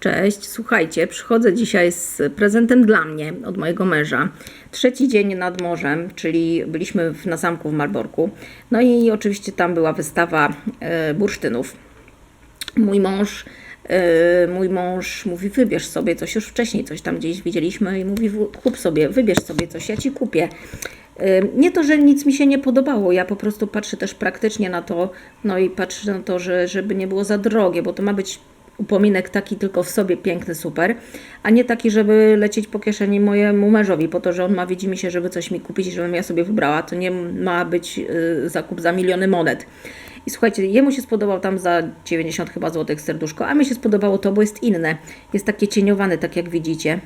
Cześć, słuchajcie, przychodzę dzisiaj z prezentem dla mnie od mojego męża. Trzeci dzień nad morzem, czyli byliśmy w, na zamku w Malborku. No i oczywiście tam była wystawa e, bursztynów. Mój mąż, e, mój mąż mówi, wybierz sobie coś, już wcześniej coś tam gdzieś widzieliśmy i mówi, "W- kup sobie, wybierz sobie coś, ja ci kupię. E, Nie to, że nic mi się nie podobało, ja po prostu patrzę też praktycznie na to, no i patrzę na to, że, żeby nie było za drogie, bo to ma być upominek taki tylko w sobie piękny, super, a nie taki, żeby lecieć po kieszeni mojemu mężowi, po to, że on ma, widzi mi się, żeby coś mi kupić żebym ja sobie wybrała. To nie ma być y, zakup za miliony monet. I słuchajcie, jemu się spodobał tam za 90 chyba złotych serduszko, a mi się spodobało to, bo jest inne. Jest takie cieniowane, tak jak widzicie.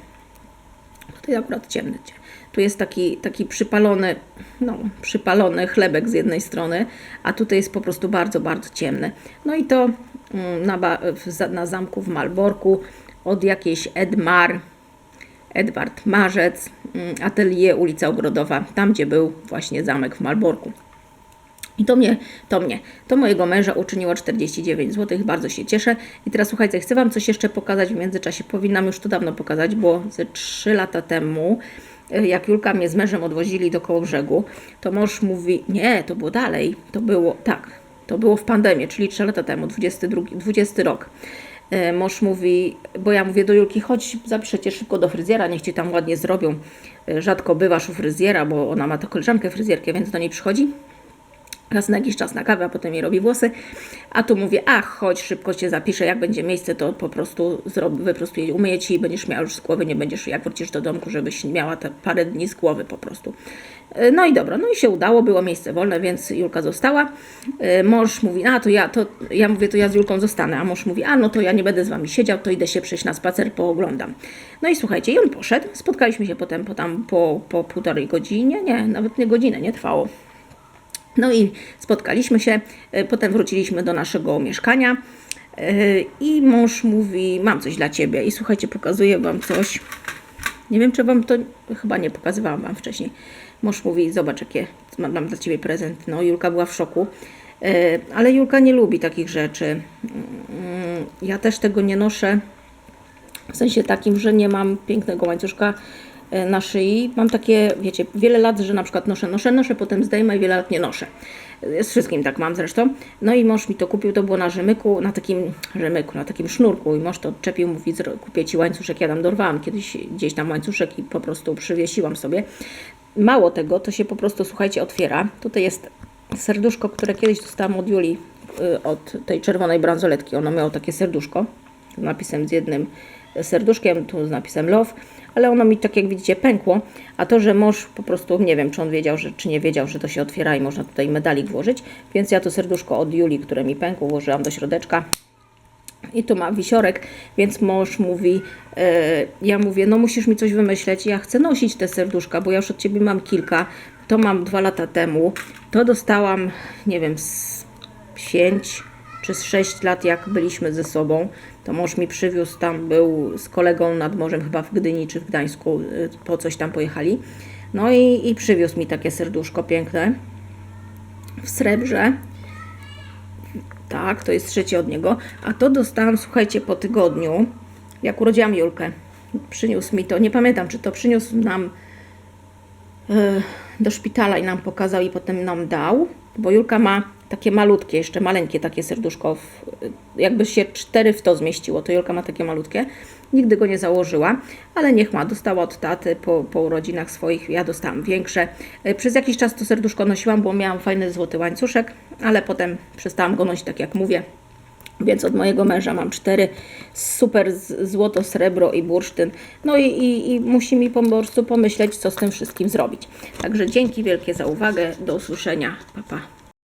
Tutaj akurat ciemny. cie- Tu jest taki, taki przypalony, no, przypalony chlebek z jednej strony, a tutaj jest po prostu bardzo, bardzo ciemny. No i to na, na zamku w Malborku od jakiejś Edmar, Edward Marzec, mm, atelier ulica Ogrodowa, tam gdzie był właśnie zamek w Malborku. I to mnie, to mnie, to mojego męża uczyniło 49 zł, bardzo się cieszę. I teraz słuchajcie, chcę Wam coś jeszcze pokazać w międzyczasie. Powinnam już to dawno pokazać, bo ze 3 lata temu, y, jak Julka mnie z mężem odwozili do koło brzegu, to mąż mówi, nie, to było dalej, to było, tak, to było w pandemii, czyli 3 lata temu, 22, 20 rok. E, Mąż mówi, bo ja mówię do Julki, chodź, zapiszę cię szybko do fryzjera, niech ci tam ładnie zrobią. E, Rzadko bywasz u fryzjera, bo ona ma to koleżankę fryzjerkę, więc do niej przychodzi raz na jakiś czas na kawę, a potem jej robi włosy. A tu mówię, ach, chodź, szybko cię zapiszę, jak będzie miejsce, to po prostu zrobię, wyprostuję, umyję ci i będziesz miała już z głowy, nie będziesz, jak wrócisz do domku, żebyś miała te parę dni z głowy po prostu. E, No i dobra, no i się udało, było miejsce wolne, więc Julka została. E, Mąż mówi, a to ja, to ja mówię, to ja z Julką zostanę, a mąż mówi, a no to ja nie będę z wami siedział, to idę się przejść na spacer, pooglądam. No i słuchajcie, i on poszedł, spotkaliśmy się potem po, tam, po, po półtorej godzinie, nie, nawet nie godzinę, nie trwało. No i spotkaliśmy się, e, potem wróciliśmy do naszego mieszkania e, i mąż mówi, mam coś dla Ciebie i słuchajcie, pokazuję Wam coś. Nie wiem, czy Wam to, chyba nie pokazywałam Wam wcześniej. Mąż mówi, zobacz, jakie mam, dla Ciebie prezent. No, Julka była w szoku, E, ale Julka nie lubi takich rzeczy. Mm, Ja też tego nie noszę, w sensie takim, że nie mam pięknego łańcuszka na szyi. Mam takie, wiecie, wiele lat, że na przykład noszę, noszę, noszę, potem zdejmę i wiele lat nie noszę. Z wszystkim tak mam zresztą. No i mąż mi to kupił, to było na rzemyku, na takim rzemyku, na takim sznurku i mąż to odczepił, mówi, "Zro- kupię Ci łańcuszek, ja tam dorwałam kiedyś gdzieś tam łańcuszek i po prostu przywiesiłam sobie. Mało tego, to się po prostu, słuchajcie, otwiera. Tutaj jest serduszko, które kiedyś dostałam od Julii, y, od tej czerwonej bransoletki. Ono miało takie serduszko z napisem z jednym serduszkiem, tu z napisem love, ale ono mi tak jak widzicie pękło, a to, że mąż po prostu, nie wiem czy on wiedział, że, czy nie wiedział, że to się otwiera i można tutaj medalik włożyć, więc ja to serduszko od Julii, które mi pękło, włożyłam do środeczka i tu ma wisiorek, więc mąż mówi, e, ja mówię, no musisz mi coś wymyśleć, ja chcę nosić te serduszka, bo ja już od Ciebie mam kilka, to mam dwa lata temu, to dostałam, nie wiem, z pięć czy z sześć lat, jak byliśmy ze sobą, to mąż mi przywiózł, tam był z kolegą nad morzem, chyba w Gdyni czy w Gdańsku, y, po coś tam pojechali, no i, i przywiózł mi takie serduszko piękne w srebrze, tak, to jest trzecie od niego. A to dostałam, słuchajcie, po tygodniu, jak urodziłam Julkę. Przyniósł mi to, nie pamiętam, czy to przyniósł nam e, do szpitala i nam pokazał i potem nam dał, bo Julka ma takie malutkie, jeszcze maleńkie takie serduszko, w, jakby się cztery w to zmieściło, to Julka ma takie malutkie. Nigdy go nie założyła, ale niech ma, dostała od taty po, po urodzinach swoich, ja dostałam większe. E, Przez jakiś czas to serduszko nosiłam, bo miałam fajny złoty łańcuszek, ale potem przestałam go nosić, tak jak mówię. Więc od mojego męża mam cztery super złoto, srebro i bursztyn. No i, i, i musi mi po prostu pomyśleć, co z tym wszystkim zrobić. Także dzięki wielkie za uwagę. Do usłyszenia. Pa, pa.